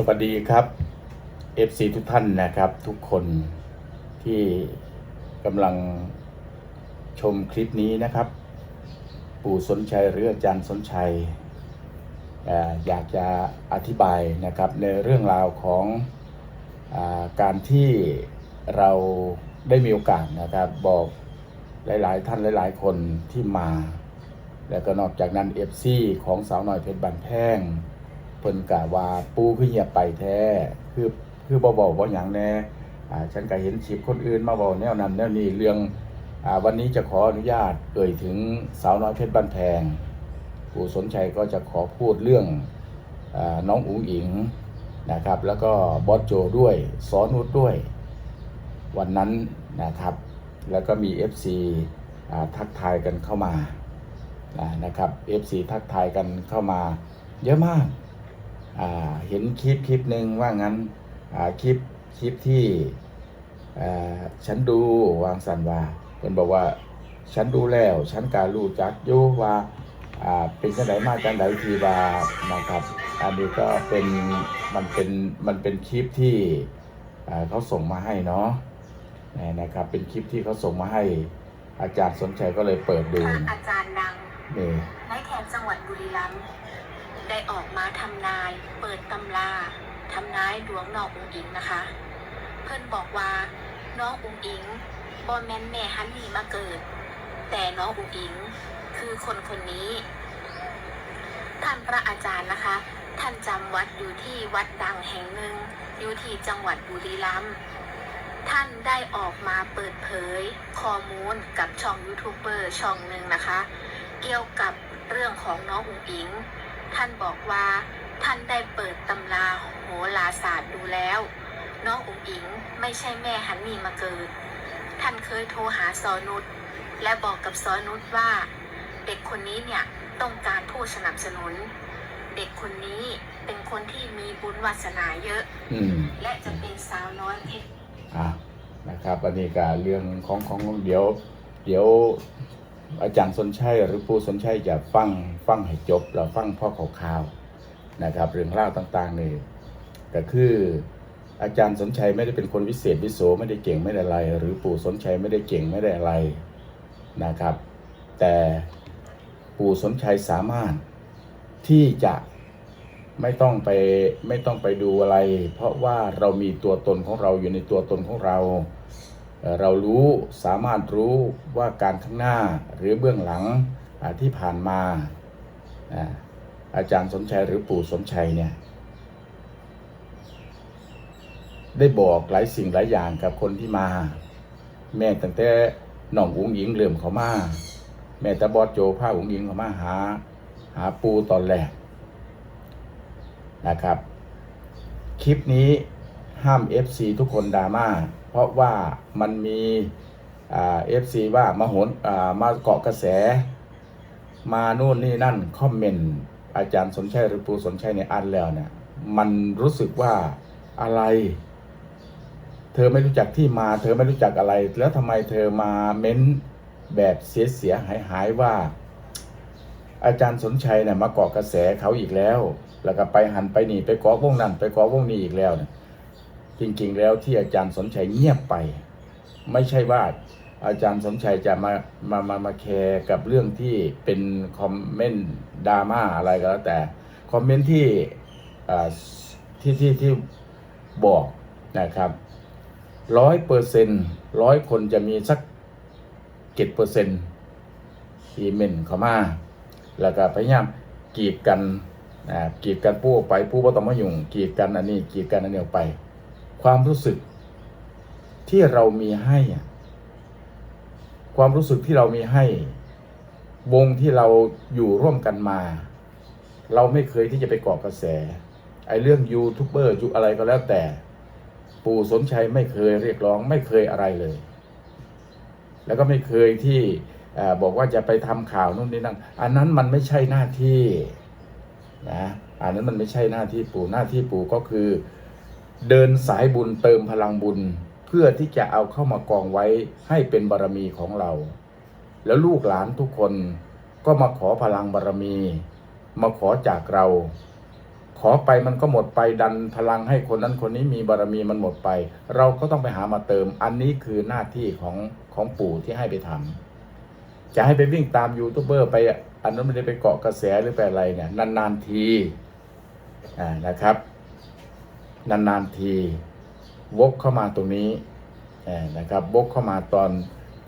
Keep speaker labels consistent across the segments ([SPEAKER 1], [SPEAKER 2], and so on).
[SPEAKER 1] สวัสดีครับ FC ทุกท่านนะครับ ทุกคนที่กำลังชมคลิปนี้นะครับ ปู่สนชัยหรืออาจารย์สนชัยอยากจะอธิบายนะครับในเรื่องราวของอการที่เราได้มีโอกาสนะครับบอกหลาย ๆ ท่านหลาย ๆ คนที่มา แล้วก็นอกจากนั้น FC ของสาวน้อยเพชรบันแพง เพิ่นกะว่าปูคือเหียบไปแท้ คือคือบ่บอกว่าหยังแน่อ่าฉันก็เห็นคลิปคนอื่นมาบอกแนวนั้นแนวนี้เรื่องอ่าวันนี้จะขออนุญาตเอ่ยถึงสาวน้อยเพชรบ้านแพงปู่สนชัยก็จะขอพูดเรื่องอาน้องอุ๋งอิงนะครับ แล้วก็บอสโจด้วยสอนุชด้วย วันนั้นนะครับ แล้วก็มี FC อ่าทักทายกันเข้ามานะครับ FC ทักทายกันเข้ามาเยอะมาก เห็นคลิปคลิปหนึ่งว่างั้นอ่าคลิปคลิปที่อ่าฉันดูวางสันว่าเพิ่นบอกว่าฉันดูแล้วฉันการรู้จักอยู่ว่าอ่าเป็นจังไดมาจังไดทีว่านะครับ อันนี้ก็เป็นมันเป็นมันเป็นคลิปที่อ่าเขาส่งมาให้เนาะนี่นะครับ เป็นคลิปที่เขาส่งมาให้อาจารย์สนใจก็เลยเปิดดู
[SPEAKER 2] พระอาจารย์ดัง
[SPEAKER 1] นี่
[SPEAKER 2] ในแถบจังหวัดบุรีรัมย์ ได้ออกมาทำนาย เปิดตำราทำนายดวงน้องอุ๋งอิงนะคะ เพื่อนบอกว่าน้องอุ๋งอิงบอแมนแม่ฮันนี่มาเกิด แต่น้องอุ๋งอิงคือคนคนนี้ท่านพระอาจารย์นะคะ ท่านจำวัดอยู่ที่วัดดังแห่งหนึ่งอยู่ที่จังหวัดบุรีรัมย์ท่านได้ออกมาเปิดเผยข้อมูลกับช่องยูทูบเบอร์ช่องหนึ่งนะคะ เกี่ยวกับเรื่องของน้องอุ๋งอิง ท่านบอกว่า ท่านได้เปิดตำราโหราศาสตร์ดูแล้ว น้องอุ๋งอิงไม่ใช่แม่ฮันนี่มาเกิด ท่านเคยโทรหาซอนุชและบอกกับซอนุชว่า เด็กคนนี้เนี่ยต้องการผู้สนับสนุน เด็กคนนี้เป็นคนที่มีบุญวาสนาเยอะ
[SPEAKER 1] อืม
[SPEAKER 2] และจะเป็นสาวน้อยเพชร
[SPEAKER 1] อะนะครับอันนี้ก็เรื่องของของเดี๋ยว เดี๋ยว อาจารย์สนชัยหรือปู่สนชัยจะฟังฟังให้จบแล้วฟังพ่อข่าวๆนะครับ เรื่องเล่าวต่างๆนี่ก็คืออาจารย์สนชัยไม่ได้เป็นคนวิเศษวิโสไม่ได้เก่งไม่ได้อะไร หรือปู่สนชัยไม่ได้เก่งไม่ได้อะไรนะครับ แต่ปู่สนชัยสามารถที่จะไม่ต้องไปไม่ต้องไปดูอะไร เพราะว่าเรามีตัวตนของเราอยู่ในตัวตนของเรา เรารู้สามารถรู้ว่าการข้างหน้าหรือเบื้องหลังที่ผ่านมาอาจารย์สมชัยหรือปู่สมชัยเนี่ยได้บอกหลายสิ่งหลายอย่างกับคนที่มา แม่ตั้งแต่น้องอุ๋งหญิงเริ่มเขามา แม่ต่บอสโจพาอุ๋งหญิงเขามาหา หาปูตอนแรกนะครับ คลิปนี้ห้าม FC ทุกคนดราม่า ราะว่ามันมีเอ่า FC ว่ามาโหนมาเกาะกระแส มานู่นนี่นั่นคอมเมนต์อาจารย์สนชัยหรือปูสนชัยในอันแล้วเนี่ยมันรู้สึกว่าอะไร เธอไม่รู้จักที่มา เธอไม่รู้จักอะไร แล้วทำไมเธอมาเม้นแบบเสียเสียหายหายว่า อาจารย์สนชัยเนี่ยมาเกาะกระแสเขาอีกแล้ว แล้วก็ไปหันไปหนีไปเกาะวงนั้นไปเกาะวงนี้อีกแล้วเนี่ย จริงๆ แล้วที่อาจารย์สนชัยเงียบไป ไม่ใช่ว่าอาจารย์สนชัยจะมามามามาแคร์กับเรื่องที่เป็นคอมเมนต์ดราม่าอะไรก็แล้วแต่คอมเมนต์ที่ที่ที่ที่บอกนะครับร้อยเปอร์เซ็นร้อยคนจะมีสักเจ็ดเปอร์เซ็นที่เมนเข้ามา แล้วก็พยายามกีดกันอ่ากีดกันปู้ไปปู้บ่ต้องมายุ่งกีดกันอันนี้กีดกันอันนี้ออกไป ความรู้สึกที่เรามีให้ ความรู้สึกที่เรามีให้ วงที่เราอยู่ร่วมกันมา เราไม่เคยที่จะไปเกาะกระแส ไอ้เรื่องยูทูบเบอร์ยูอะไรก็แล้วแต่ ปู่สนชัยไม่เคยเรียกร้องไม่เคยอะไรเลย แล้วก็ไม่เคยที่อบอกว่าจะไปทำข่าวนู่นนี่นั่นอันนั้นมันไม่ใช่หน้าที่นะอันนั้นมันไม่ใช่หน้าที่ปู่หน้าที่ปู่ก็คือ เดินสายบุญเติมพลังบุญ เพื่อที่จะเอาเข้ามากองไว้ให้เป็นบารมีของเรา แล้วลูกหลานทุกคนก็มาขอพลังบารมี มาขอจากเรา ขอไปมันก็หมดไปดันพลังให้คนนั้นคนนี้มีบารมีมันหมดไป เราก็ต้องไปหามาเติม อันนี้คือหน้าที่ของของปู่ที่ให้ไปทำจะให้ไปวิ่งตามยูทูบเบอร์ไปอันนั้นไม่ได้ไปเกาะกระแสหรือไปอะไรเนี่ยนานๆทีอ่านะครับ นานๆที วกเข้ามาตรงนี้นะครับวกเข้ามาตอน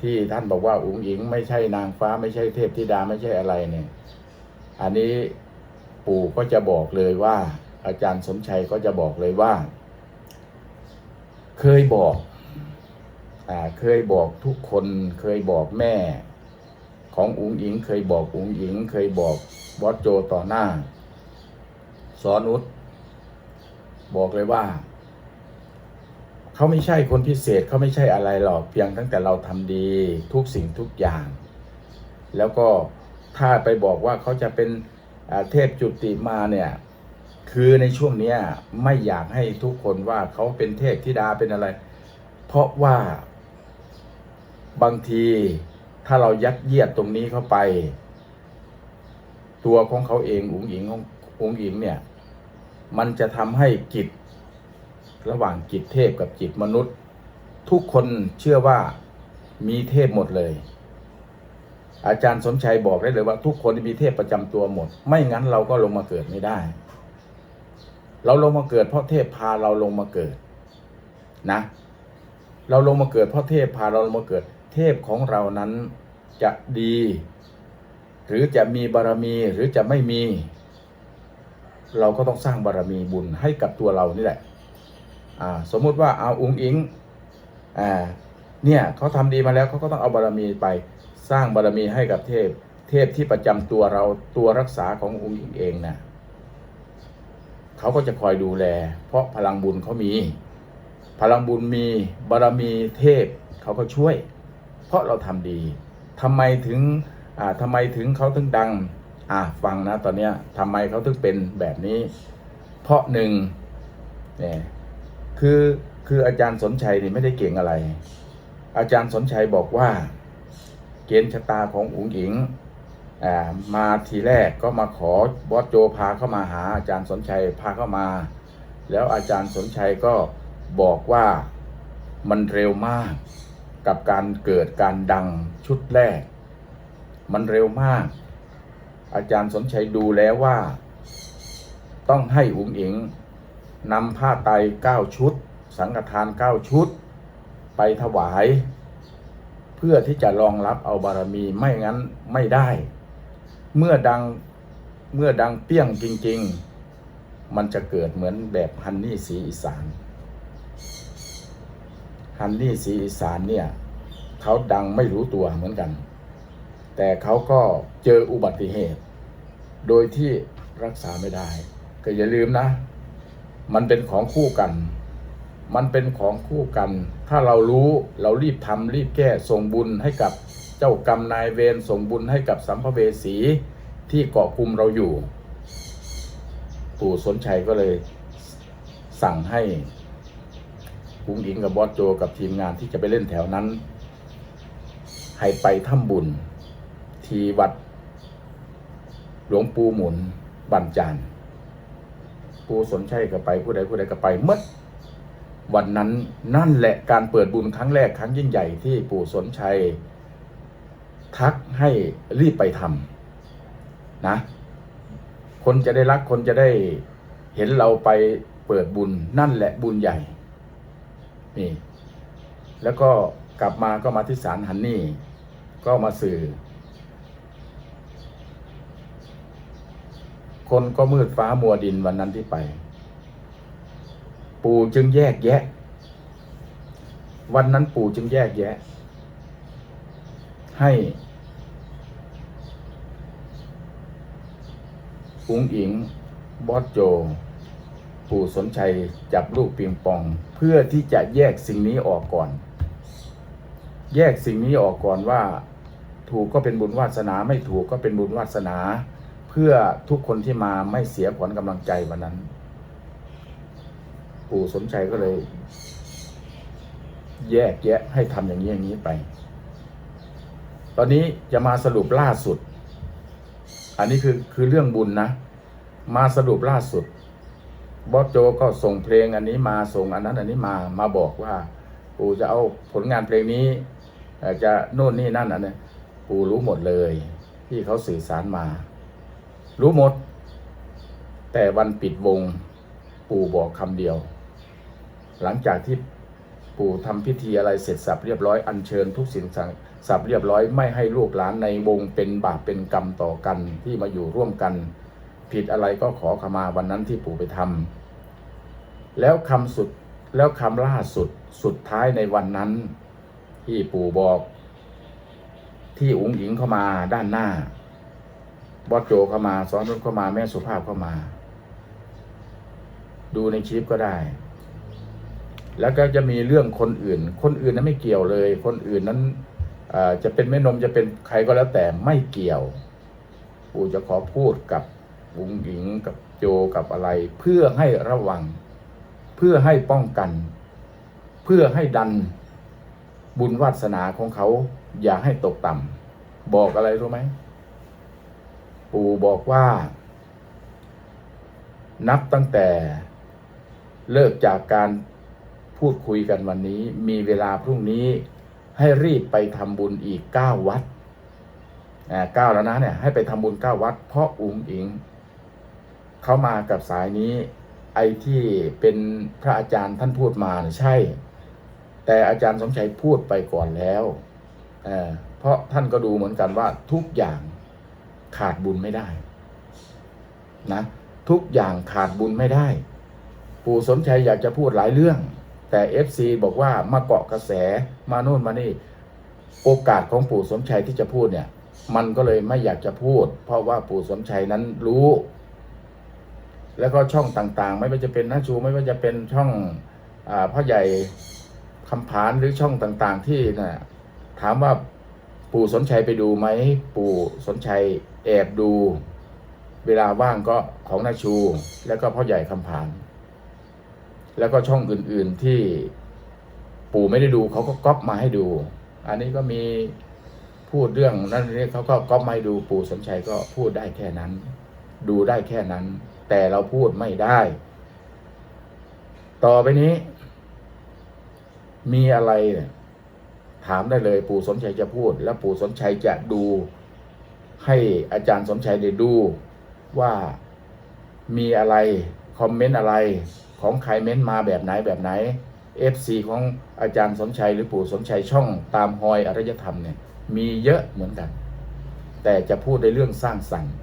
[SPEAKER 1] ที่ท่านบอกว่าอุ๋งอิงไม่ใช่นางฟ้าไม่ใช่เทพธิดาไม่ใช่อะไรเนี่ย อันนี้ปู่ก็จะบอกเลยว่า อาจารย์สมชัยก็จะบอกเลยว่า เคยบอกอ่าเคยบอกทุกคนเคยบอกแม่ ของอุ๋งอิง เคยบอกอุ๋งอิง เคยบอกบอสโจต่อหน้า สอนุช บอกเลยว่า เขาไม่ใช่คนพิเศษเขาไม่ใช่อะไรหรอกเพียงตั้งแต่เราทำดีทุกสิ่งทุกอย่าง แล้วก็ถ้าไปบอกว่าเขาจะเป็นเทพจุติมาเนี่ยคือในช่วงเนี้ยไม่อยากให้ทุกคนว่าเขาเป็นเทพธิดาเป็นอะไร เพราะว่าบางทีถ้าเรายัดเยียดตรงนี้เข้าไป ตัวของเขาเองอุ๋งอิงของอุ๋งอิงเนี่ย มันจะทำให้จิต ระหว่างจิตเทพกับจิตมนุษย์ ทุกคนเชื่อว่ามีเทพหมดเลย อาจารย์สมชัยบอกได้เลยว่า ทุกคนมีเทพประจำตัวหมด ไม่งั้นเราก็ลงมาเกิดไม่ได้ เราลงมาเกิดเพราะเทพพาเราลงมาเกิดนะ เราลงมาเกิดเพราะเทพพาเราลงมาเกิด เทพของเรานั้นจะดี หรือจะมีบารมีหรือจะไม่มี เราก็ต้องสร้างบารมีบุญให้กับตัวเรานี่แหละอ่าสมมุติว่าเอาอุ้งอิงอ่าเนี่ยเขาทำดีมาแล้วเขาก็ต้องเอาบารมีไปสร้างบารมีให้กับเทพ เทพที่ประจำตัวเราตัวรักษาของอุ้งอิงเองนะเขาก็จะคอยดูแล เพราะพลังบุญเขามี พลังบุญมีบารมีเทพเขาก็ช่วย เพราะเราทำดีทำไมถึงอ่าทำไมถึงเขาถึงดัง อ่าฟังนะตอนเนี้ยทำไมเขาถึงเป็นแบบนี้ เพราะหนึ่งเนี่ยคือคืออาจารย์สนชัยนี่ไม่ได้เก่งอะไร อาจารย์สนชัยบอกว่า เกณฑ์ชะตาของอุ๋งอิงอ่ามาทีแรกก็มาขอบอสโจพาเข้ามาหา อาจารย์สนชัยพาเข้ามา แล้วอาจารย์สนชัยก็บอกว่ามันเร็วมากกับการเกิดการดังชุดแรก มันเร็วมาก อาจารย์สนชัยดูแล้วว่า ต้องให้อุ๋งอิงนำผ้าไตรเก้าชุด สังฆทานเก้าชุด ไปถวาย เพื่อที่จะรองรับเอาบารมีไม่งั้นไม่ได้ เมื่อดังเมื่อดังเปี้ยงจริง ๆ มันจะเกิดเหมือนแบบฮันนี่สีอีสานฮันนี่สีอีสานเนี่ยเขาดังไม่รู้ตัวเหมือนกัน แต่เขาก็เจออุบัติเหตุ โดยที่รักษาไม่ได้ ก็อย่าลืมนะ มันเป็นของคู่กัน มันเป็นของคู่กัน ถ้าเรารู้เรารีบทำรีบแก้ส่งบุญให้กับเจ้ากรรมนายเวรส่งบุญให้กับสัมภเวสีที่เกาะกลุ่มเราอยู่ปู่สนชัยก็เลยสั่งให้ปุ้งอิงกับบอสโจกับทีมงานที่จะไปเล่นแถวนั้น ให้ไปถ้ำบุญ ที่วัด หลวงปู่หมุนบันจานผู้สนใจก็ไปผู้ใดผู้ใดก็ไปหมดวันนั้นนั่นแหละการเปิดบุญครั้งแรกครั้งยิ่งใหญ่ที่ปู่สนชัย ทักให้รีบไปทำนะ คนจะได้รักคนจะได้เห็นเราไปเปิดบุญนั่นแหละบุญใหญ่ นี่ แล้วก็กลับมาก็มาที่ศาลฮันนี่ ก็มาสื่อ คนก็มืดฟ้ามัวดินวันนั้นที่ไป ปู่จึงแยกแยะ วันนั้นปู่จึงแยกแยะ ให้อุงอิง บอสโจ ปู่สนชัยจับลูกปิงปอง เพื่อที่จะแยกสิ่งนี้ออกก่อน แยกสิ่งนี้ออกก่อนว่า ถูกก็เป็นบุญวาสนาไม่ถูกก็เป็นบุญวาสนา เพื่อทุกคนที่มาไม่เสียขวัญกำลังใจวันนั้น ปู่สมชัยก็เลย แยกแยะให้ทำอย่างนี้อย่างนี้ไป ตอนนี้จะมาสรุปล่าสุด อันนี้คือคือเรื่องบุญนะ มาสรุปล่าสุดบอสโจก็ส่งเพลงอันนี้มาส่งอันนั้น อันนี้มามาบอกว่า ปู่จะเอาผลงานเพลงนี้จะโน่นนี่นั่นอันนี้ปู่รู้หมดเลย ที่เขาสื่อสารมา รู้หมด แต่วันปิดวงปู่บอกคำเดียว หลังจากที่ปู่ทำพิธีอะไรเสร็จสับเรียบร้อยอัญเชิญทุกสิ่งสั่งสับเรียบร้อยไม่ให้ลูกหลานในวงเป็นบาปเป็นกรรมต่อกันที่มาอยู่ร่วมกัน ผิดอะไรก็ขอขมาวันนั้นที่ปู่ไปทำแล้วคำสุดแล้วคำล่าสุดสุดท้ายในวันนั้น ที่ปู่บอก ที่อุ๋งหญิงเข้ามาด้านหน้า บอสโจเข้ามาซ้อนรถเข้ามา แม่สุภาพเข้ามา ดูในคลิปก็ได้ แล้วก็จะมีเรื่องคนอื่น คนอื่นนั้นไม่เกี่ยวเลย คนอื่นนั้นจะเป็นแม่นมจะเป็นใครก็แล้วแต่ไม่เกี่ยวปู่จะขอพูดกับบุงหญิงกับโจกับอะไร เพื่อให้ระวัง เพื่อให้ป้องกัน เพื่อให้ดันบุญวาสนาของเขา อย่าให้ตกต่ำบอกอะไรรู้ไหม ปู่บอกว่า นับตั้งแต่เลิกจากการพูดคุยกันวันนี้ มีเวลาพรุ่งนี้ให้รีบไปทำบุญอีกเก้าวัดอ่าเก้าแล้วนะเนี่ยให้ไปทำบุญเก้าวัด เพราะอุ๋งอิง เขามากับสายนี้ ไอ้ที่เป็นพระอาจารย์ท่านพูดมาเนี่ยใช่ แต่อาจารย์สมชัยพูดไปก่อนแล้วอ่อเพราะท่านก็ดูเหมือนกันว่าทุกอย่าง ขาดบุญไม่ได้นะทุกอย่างขาดบุญไม่ได้ ปู่สมชัยอยากจะพูดหลายเรื่อง แต่ FC บอกว่ามาเกาะกระแสมาโน่นมานี่ โอกาสของปู่สมชัยที่จะพูดเนี่ย มันก็เลยไม่อยากจะพูด เพราะว่าปู่สมชัยนั้นรู้ แล้วก็ช่องต่างๆ ไม่ว่าจะเป็นน้าชูไม่ว่าจะเป็นช่องอาพ่อใหญ่คำผานหรือช่องต่างๆที่นะ่ะถามว่า ปู่สนชัยไปดูไหม ปู่สนชัยแอบดู เวลาว่างก็ของนาชู แล้วก็พ่อใหญ่คำผาน แล้วก็ช่องอื่นๆที่ปู่ไม่ได้ดูเขาก็ก๊อปมาให้ดู อันนี้ก็มีพูดเรื่องนั้นนี่เขาก็ก๊อปมาให้ดูปู่สนชัยก็พูดได้แค่นั้น ดูได้แค่นั้น แต่เราพูดไม่ได้ ต่อไปนี้ มีอะไรเนี่ย ถามได้เลยปู่สนชัยจะพูด แล้วปู่สนชัยจะดู ให้อาจารย์สมชัยได้ดูว่ามีอะไรคอมเมนต์อะไรของใครเม้นต์มาแบบไหนแบบไหน FC ของอาจารย์สมชัยหรือปู่สมชัยช่องตามหอยอารยธรรมเนี่ยมีเยอะเหมือนกัน แต่จะพูดในเรื่องสร้างสรรค์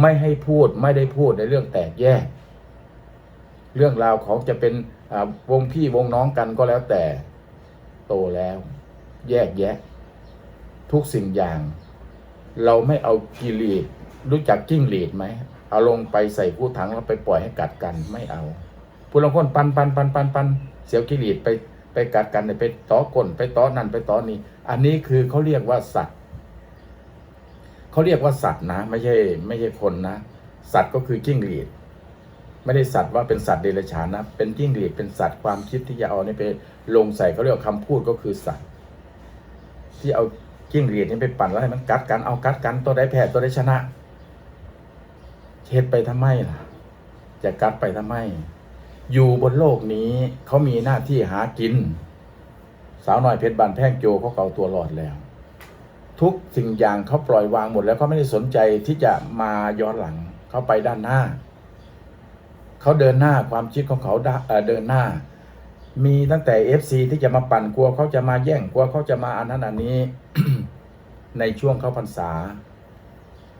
[SPEAKER 1] ไม่ให้พูดไม่ได้พูดในเรื่องแตกแยก เรื่องราวของจะเป็นวงพี่วงน้องกันก็แล้วแต่โตแล้ว แยกแยะ ทุกสิ่งอย่าง เราไม่เอากิเลสรู้จักจิ้งหรีดไหมเอาลงไปใส่ผู้ถังแล้วไปปล่อยให้กัดกันไม่เอาผู้ลางคนปันปันปันปันปันเสียวกิเลสไปไปกัดกันไปต้อก้นไปต้อนั่นไปต้อนี่อันนี้คือเขาเรียกว่าสัตว์เขาเรียกว่าสัตว์นะ ไม่ใช่ ไม่ใช่คนนะ สัตว์ก็คือจิ้งหรีดไม่ได้สัตว์ว่าเป็นสัตว์เดรัจฉานนะเป็นจิ้งหรีดเป็นสัตว์ความคิดที่จะเอานี่ไปลงใส่เขาเรียกว่าคำพูดก็คือสัตว์ ที่เอาจิ้งหรีดนี่ไปปั่นแล้วให้มันกัดกันเอากัดกันตัวได้แพ้ตัวได้ชนะเฮ็ดไปทำไมล่ะ จะกัดไปทำไม อยู่บนโลกนี้เขามีหน้าที่หากิน สาวน้อยเพชรบานแพ่งโจเขาเก่าตัวรอดแล้ว ทุกสิ่งอย่างเขาปล่อยวางหมดแล้วเขาไม่ได้สนใจที่จะมาย้อนหลังเขาไปด้านหน้าเขาเดินหน้าความคิดของเขาเดินหน้า มีตั้งแต่ FC ที่จะมาปั่นกลัวเขาจะมาแย่งกลัวเขาจะมาอันนั้นอันนี้ ในช่วงเข้าพรรษา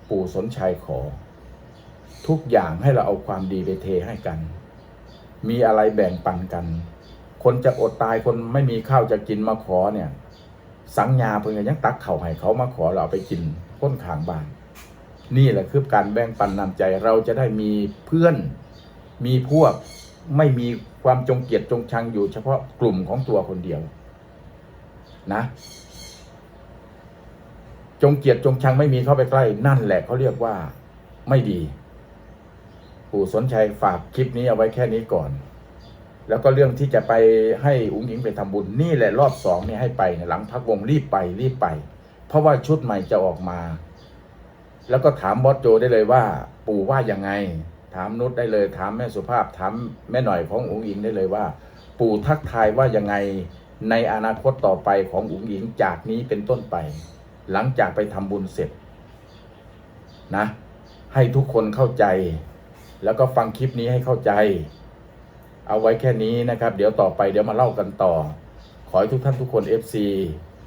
[SPEAKER 1] ปู่สนชัยขอ ทุกอย่างให้เราเอาความดีไปเทให้กัน มีอะไรแบ่งปันกัน คนจะอดตายคนไม่มีข้าวจะกินมาขอเนี่ย สังญาเพิ่งยังตักเข่าให้เขามาขอเราเอาไปกินก้นขางบ้าน นี่แหละคือการแบ่งปันนำใจเราจะได้มีเพื่อนมีพวกไม่มี ความจงเกลียดจงชังอยู่เฉพาะกลุ่มของตัวคนเดียว นะ จงเกลียดจงชังไม่มีเข้าไปใกล้ นั่นแหละเขาเรียกว่าไม่ดี ปู่สนชัยฝากคลิปนี้เอาไว้แค่นี้ก่อน แล้วก็เรื่องที่จะไปให้อุ้งอิงไปทำบุญนี่แหละรอบสองนี่ให้ไปหลังพักวงรีบไปรีบไป เพราะว่าชุดใหม่จะออกมา แล้วก็ถามบอสโจได้เลยว่า ปู่ว่ายังไงามนุชได้เลย ถามแม่สุภาพ ถามแม่หน่อยของอุ๋งอิงได้เลยว่า ปู่ทักทายว่ายังไงในอนาคตต่อไปของอุ๋งอิงจากนี้เป็นต้นไป หลังจากไปทำบุญเสร็จนะ ให้ทุกคนเข้าใจ แล้วก็ฟังคลิปนี้ให้เข้าใจ เอาไว้แค่นี้นะครับ เดี๋ยวต่อไปเดี๋ยวมาเล่ากันต่อ ขอให้ทุกท่านทุกคน FC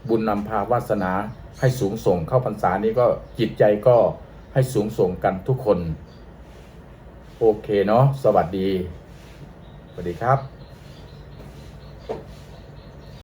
[SPEAKER 1] บุญนำพาวาสนาให้สูงส่งเข้าพรรษานี้ก็จิตใจก็ให้สูงส่งกันทุกคน โอเคเนาะสวัสดี สวัสดีครับ